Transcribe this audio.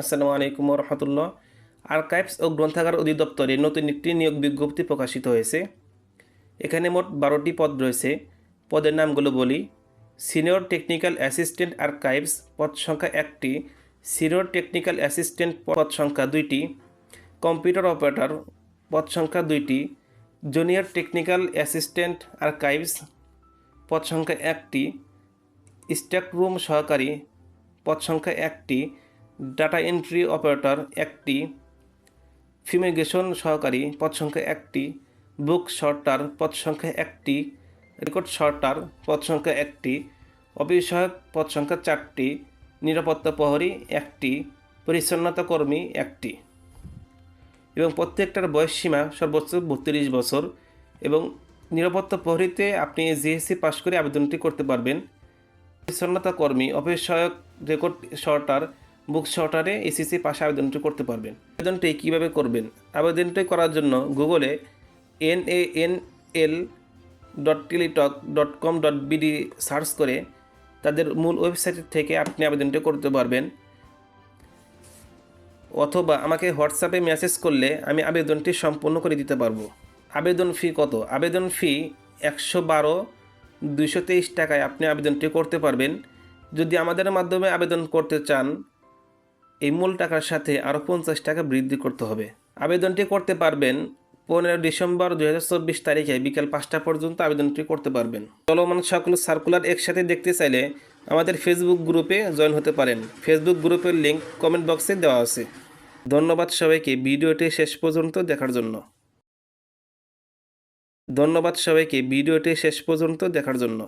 আসসালামু আলাইকুম রহমতুল্লাহ আর্কাইভস ও গ্রন্থাগার অধিদপ্তরে নতুন একটি নিয়োগ বিজ্ঞপ্তি প্রকাশিত হয়েছে। এখানে মোট বারোটি পদ রয়েছে। পদের নামগুলো বলি, সিনিয়র টেকনিক্যাল অ্যাসিস্ট্যান্ট আর্কাইভস পদ সংখ্যা একটি, সিনিয়র টেকনিক্যাল অ্যাসিস্ট্যান্ট পদ সংখ্যা দুইটি, কম্পিউটার অপারেটর পদ সংখ্যা দুইটি, জুনিয়র টেকনিক্যাল অ্যাসিস্ট্যান্ট আর্কাইভস পদ সংখ্যা একটি, স্ট্যাক রুম সহকারী পদ সংখ্যা একটি ডাটা এন্ট্রি অপারেটর একটি ফিউমিগেশন সহকারী পদ সংখ্যা একটি, বুক শর্টার পদ সংখ্যা একটি, রেকর্ড শর্টার পদ সংখ্যা একটি সহায়ক পদ সংখ্যা চারটি, নিরাপত্তা প্রহরী একটি, পরিচ্ছন্নতা কর্মী একটি। এবং প্রত্যেকটার বয়স সীমা সর্বোচ্চ বত্রিশ বছর এবং নিরাপত্তা প্রহরীতে আপনি জিএসসি পাশ করে আবেদনটি করতে পারবেন। পরিচ্ছন্নতা কর্মী সহায়ক রেকর্ড শর্টার বুক শর্টারে এসিসি পাশে আবেদনটি করতে পারবেন। আবেদনটি কীভাবে করবেন? আবেদনটি করার জন্য গুগলে N A N L dot Teletalk dot com dot BD search করে তাদের মূল ওয়েবসাইট থেকে আপনি আবেদনটি করতে পারবেন। অথবা আমাকে হোয়াটসঅ্যাপে মেসেজ করলে আমি আবেদনটি সম্পূর্ণ করে দিতে পারব। আবেদন ফি কত? আবেদন ফি একশো বারো, দুইশো তেইশ টাকায় আপনি আবেদনটি করতে পারবেন। যদি আমাদের মাধ্যমে আবেদন করতে চান এই মূল টাকার সাথে আরও পঞ্চাশ টাকা বৃদ্ধি করতে হবে। আবেদনটি করতে পারবেন পনেরো ডিসেম্বর দু হাজার চব্বিশ তারিখে বিকাল পাঁচটা পর্যন্ত আবেদনটি করতে পারবেন। চলমান সকল সার্কুলার একসাথে দেখতে চাইলে আমাদের ফেসবুক গ্রুপে জয়েন হতে পারেন। ফেসবুক গ্রুপের লিঙ্ক কমেন্ট বক্সে দেওয়া আছে। ধন্যবাদ সবাইকে ভিডিওটি শেষ পর্যন্ত দেখার জন্য। ধন্যবাদ সবাইকে ভিডিওটি শেষ পর্যন্ত দেখার জন্য।